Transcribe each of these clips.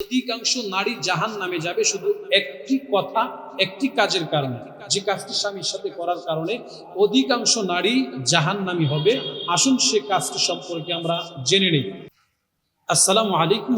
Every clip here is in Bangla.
অধিকাংশ নারী জাহান নামে যাবে শুধু একটি কথা, একটি কাজের কারণে। যে কাজটি স্বামীর সাথে করার কারণে অধিকাংশ নারী জাহান নামী হবে। আসুন সে কাজটি সম্পর্কে আমরা জেনে নিই। আসসালামু আলাইকুম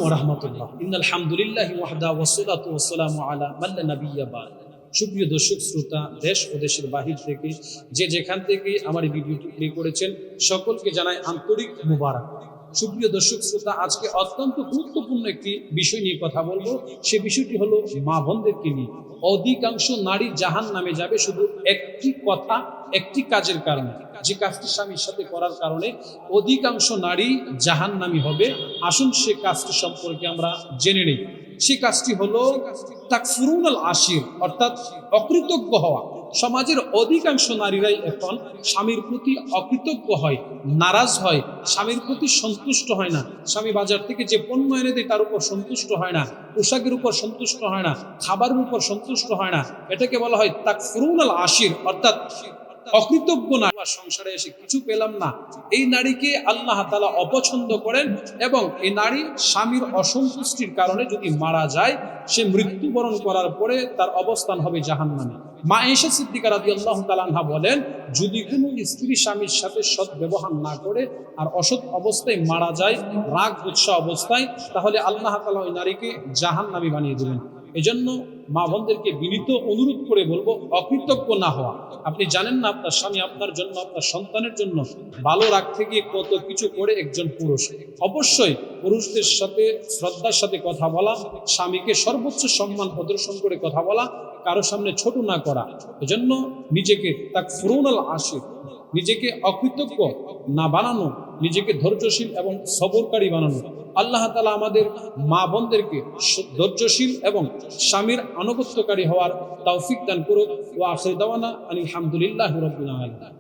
সুপ্রিয় দর্শক, শ্রোতা, দেশ ও দেশের বাহির থেকে যে যেখান থেকে আমার ভিডিওটি প্লে করেছেন, সকলকে জানায় আন্তরিক মুবারক। সুপ্রিয় দর্শক শ্রোতা, আজকে অত্যন্ত গুরুত্বপূর্ণ একটি বিষয় নিয়ে কথা বলব। সে বিষয়টি হলো মা বোনদেরকে নিয়ে। অধিকাংশ নারী জাহান নামে যাবে শুধু একটি কথা, একটি কাজের কারণে। যে কাজটি স্বামীর সাথে করার কারণে অধিকাংশ নারী জাহান নামী হবে। আসুন সে কাজটি সম্পর্কে আমরা জেনে নিই। সে কাজটি হলো তাকফুরুন আশির অর্থাৎ অকৃতজ্ঞ হওয়া। সমাজের অধিকাংশ নারীরাই এখন স্বামীর প্রতি অকৃতজ্ঞ হয়, নারাজ হয়, স্বামীর প্রতি সন্তুষ্ট হয় না। স্বামী বাজার থেকে যে পণ্য এনে দেয় তার উপর সন্তুষ্ট হয় না, পোশাকের উপর সন্তুষ্ট হয় না, খাবারের উপর সন্তুষ্ট হয় না। এটাকে বলা হয় তাক আশির অর্থাৎ অকৃতজ্ঞ না। সংসারে এসে কিছু পেলাম না। এই নারীকে আল্লাহ তালা অপছন্দ করেন এবং এই নারী স্বামীর অসন্তুষ্টির কারণে যদি মারা যায়, সে মৃত্যুবরণ করার পরে তার অবস্থান হবে জাহান্নামে। মা এসা সিদ্দিকা রাজি আল্লাহ তালাহা বলেন, যদি কোনো স্ত্রী স্বামীর সাথে সৎ ব্যবহার না করে আর অসৎ অবস্থায় মারা যায়, রাগ উৎসাহ অবস্থায়, তাহলে আল্লাহ তালা ওই নারীকে জাহান্নামী বানিয়ে দিলেন এজন্য মা বোনদেরকে বিনীত অনুরোধ করে বলব, অকৃতজ্ঞ না হওয়া। আপনি জানেন না, আপনার স্বামী আপনার জন্য, আপনার সন্তানের জন্য ভালো রাখতে গিয়ে কত কিছু করে একজন পুরুষ। অবশ্যই পুরুষদের সাথে, শ্রদ্ধার সাথে কথা বলা, স্বামীকে সর্বোচ্চ সম্মান, প্রদর্শন করে কথা বলা, কারও সামনে ছোট না করা। এজন্য নিজেকে তাক ফুরুনাল আশির নিজেকে অকৃতজ্ঞ না বানানো, নিজেকে ধৈর্যশীল এবং সবরকারী বানানো। আল্লাহ তালা আমাদের মা বোনদেরকে ধৈর্যশীল এবং স্বামীর আনুগত্যকারী হওয়ার তৌফিক দান করুক। ও আখির দেওয়ানা আলহামদুলিল্লাহ রবিন আলম